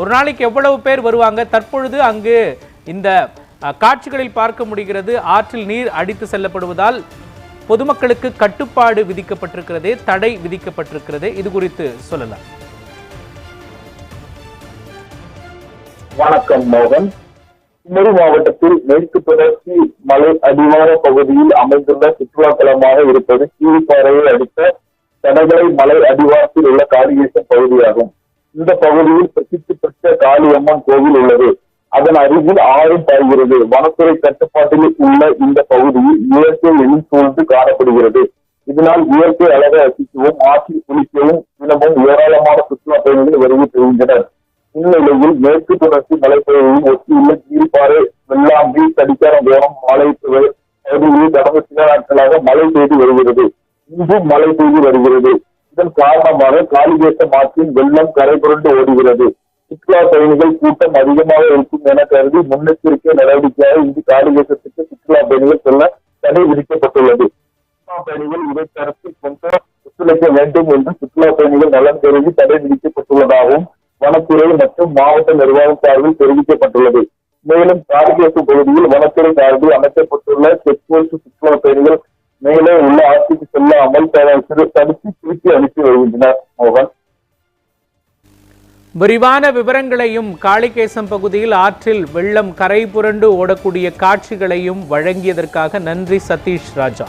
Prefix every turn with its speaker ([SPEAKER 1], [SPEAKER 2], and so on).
[SPEAKER 1] ஒரு நாளைக்கு எவ்வளவு பேர் வருவாங்க? தற்பொழுது அங்கு இந்த காட்சிகளில் பார்க்க முடிகிறது ஆற்றில் நீர் அடித்து செல்லப்படுவதால் பொதுமக்களுக்கு கட்டுப்பாடு விதிக்கப்பட்டிருக்கிறதே தடை விதிக்கப்பட்டிருக்கிறது இது குறித்து சொல்லலாம்.
[SPEAKER 2] வணக்கம் மோகன். குமரி மாவட்டத்தில் மேற்கு தொடர்ச்சி மலை அடிவார பகுதியில் அமைந்துள்ள சுற்றுலா தலமாக இருப்பது கீழ்பாறையை அடுத்த தடகலை மலை அடிவாரத்தில் உள்ள காரியேசன் பகுதியாகும். இந்த பகுதியில் பிரசித்தி பெற்ற காளியம்மன் கோவில் உள்ளது. அதன் அருகில் ஆறு பாய்கிறது. வனத்துறை கட்டுப்பாட்டில் உள்ள இந்த பகுதியில் இயற்கை எழில் சூழ்ந்து காணப்படுகிறது. இதனால் இயற்கை அழகை ரசிக்கவும் ஆற்றில் குளிக்கவும் தினமும் ஏராளமான சுற்றுலா பயணிகள் வருகை பெறுகின்றனர் இந்நிலையில் மேற்கு தொடர்ச்சி மலைப்பகுதியில் ஒட்டியுள்ள கீழ்பாறை வெள்ளாம்பி தடிக்காரம் மாலை பகுதியில் கடந்த சில நாட்களாக மழை பெய்து வருகிறது. இன்றும் மழை பெய்து வருகிறது. இதன் காரணமாக காளிகேசம் ஆற்றின் வெள்ளம் கரை புரண்டு ஓடுகிறது. சுற்றுலா பயணிகள் கூட்டம் அதிகமாக இருக்கும் என கருதி முன்னெச்சரிக்கை நடவடிக்கையாக இன்று காளிகேசத்துக்கு சுற்றுலா பயணிகள் செல்ல தடை விதிக்கப்பட்டுள்ளது. சுற்றுலா பயணிகள் இதை கருத்தில் கொண்டு ஒத்துழைக்க வேண்டும் என்று சுற்றுலா பயணிகள் நலன் கருதி தடை விதிக்கப்பட்டுள்ளதாகவும் வனத்துறை மற்றும் மாவட்ட நிர்வாகம் சார்பில் தெரிவிக்கப்பட்டுள்ளது. மேலும் கார்கேசு பகுதியில் வனத்துறை சார்பில் அமைக்கப்பட்டுள்ள செக் போஸ்ட் சுற்றுலா பயணிகள் மேலே உள்ள ஆட்சிக்கு செல்லாமல் தடுத்து திருப்பி அனுப்பி வருகின்றனர் மோகன்.
[SPEAKER 1] விரிவான விவரங்களையும் காளிகேசம் பகுதியில் ஆற்றில் வெள்ளம் கரை புரண்டு ஓடக்கூடிய காட்சிகளையும் வழங்கியதற்காக நன்றி சதீஷ் ராஜா.